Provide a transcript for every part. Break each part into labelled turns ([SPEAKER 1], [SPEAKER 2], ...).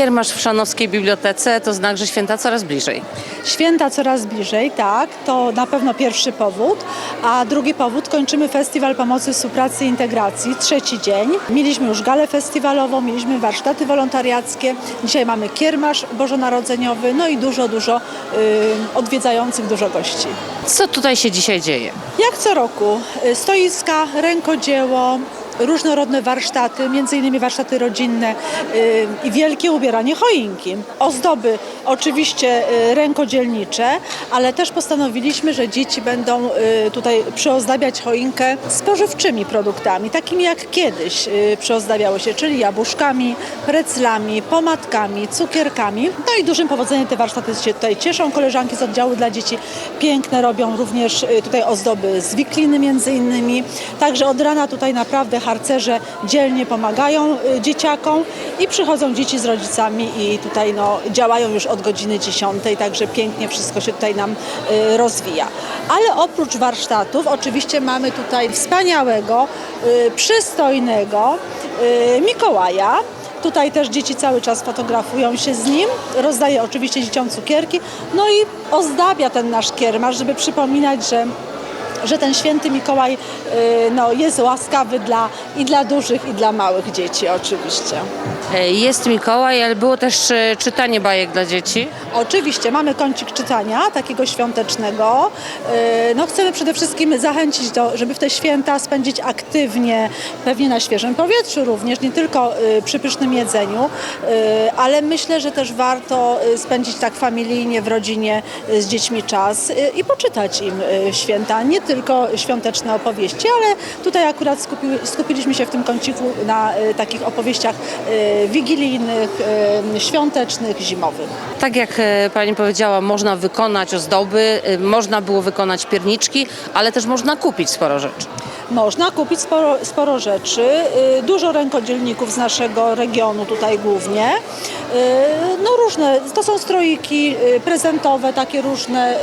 [SPEAKER 1] Kiermasz w Szanowskiej Bibliotece to znak, że święta coraz bliżej.
[SPEAKER 2] Święta coraz bliżej, tak, to na pewno pierwszy powód. A drugi powód, kończymy Festiwal Pomocy, Współpracy i Integracji, trzeci dzień. Mieliśmy już galę festiwalową, mieliśmy warsztaty wolontariackie, dzisiaj mamy kiermasz bożonarodzeniowy, no i dużo, dużo y, odwiedzających, dużo gości.
[SPEAKER 1] Co tutaj się dzisiaj dzieje?
[SPEAKER 2] Jak co roku, y, stoiska, rękodzieło, różnorodne warsztaty, innymi warsztaty rodzinne y, i wielkie ubieranie choinki. Ozdoby oczywiście y, rękodzielnicze, ale też postanowiliśmy, że dzieci będą y, tutaj przyozdabiać choinkę spożywczymi produktami, takimi jak kiedyś przyozdabiały się, czyli jabłuszkami, preclami, pomadkami, cukierkami. No i dużym powodzeniem te warsztaty się tutaj cieszą. Koleżanki z oddziału dla dzieci piękne robią również tutaj ozdoby z wikliny między innymi. Także od rana tutaj naprawdę harcerze dzielnie pomagają y, dzieciakom i przychodzą dzieci z rodzicami i tutaj no, działają już od godziny 10, także pięknie wszystko się tutaj nam y, rozwija. Ale oprócz warsztatów oczywiście mamy tutaj wspaniałego, y, przystojnego Mikołaja. Tutaj też dzieci cały czas fotografują się z nim. Rozdaje oczywiście dzieciom cukierki. No i ozdabia ten nasz kiermasz, żeby przypominać, że że ten święty Mikołaj y, no, jest łaskawy dla, i dla dużych, i dla małych dzieci oczywiście.
[SPEAKER 1] E, Jest Mikołaj, ale było też e, czytanie bajek dla dzieci.
[SPEAKER 2] Oczywiście mamy kącik czytania, takiego świątecznego. Y, No, chcemy przede wszystkim zachęcić, do, żeby w te święta spędzić aktywnie, pewnie na świeżym powietrzu również, nie tylko przy pysznym jedzeniu, ale myślę, że też warto spędzić tak familijnie w rodzinie z dziećmi czas i poczytać im święta, nie tylko świąteczne opowieści, ale tutaj akurat skupi, skupiliśmy się w tym kąciku na y, takich opowieściach y, wigilijnych, y, świątecznych, zimowych.
[SPEAKER 1] Tak jak e, pani powiedziała, można wykonać ozdoby, można było wykonać pierniczki, ale też można kupić sporo rzeczy.
[SPEAKER 2] Można kupić sporo, sporo rzeczy, y, dużo rękodzielników z naszego regionu tutaj głównie. Y, No różne, to są stroiki y, prezentowe, takie różne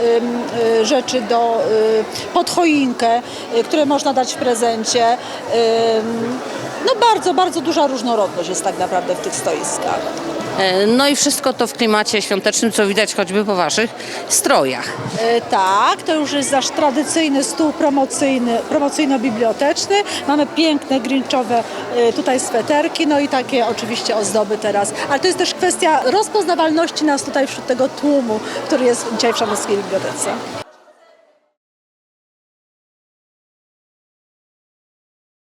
[SPEAKER 2] rzeczy do, pod choinkę, które można dać w prezencie. No bardzo, bardzo duża różnorodność jest tak naprawdę w tych stoiskach.
[SPEAKER 1] E, No i wszystko to w klimacie świątecznym, co widać choćby po waszych strojach.
[SPEAKER 2] E, Tak, to już jest nasz tradycyjny stół promocyjny, promocyjno-biblioteczny. Mamy piękne grinchowe e, tutaj sweterki, no i takie oczywiście ozdoby teraz. Ale to jest też kwestia rozpoznawalności nas tutaj wśród tego tłumu, który jest dzisiaj w Szanowskiej Bibliotece.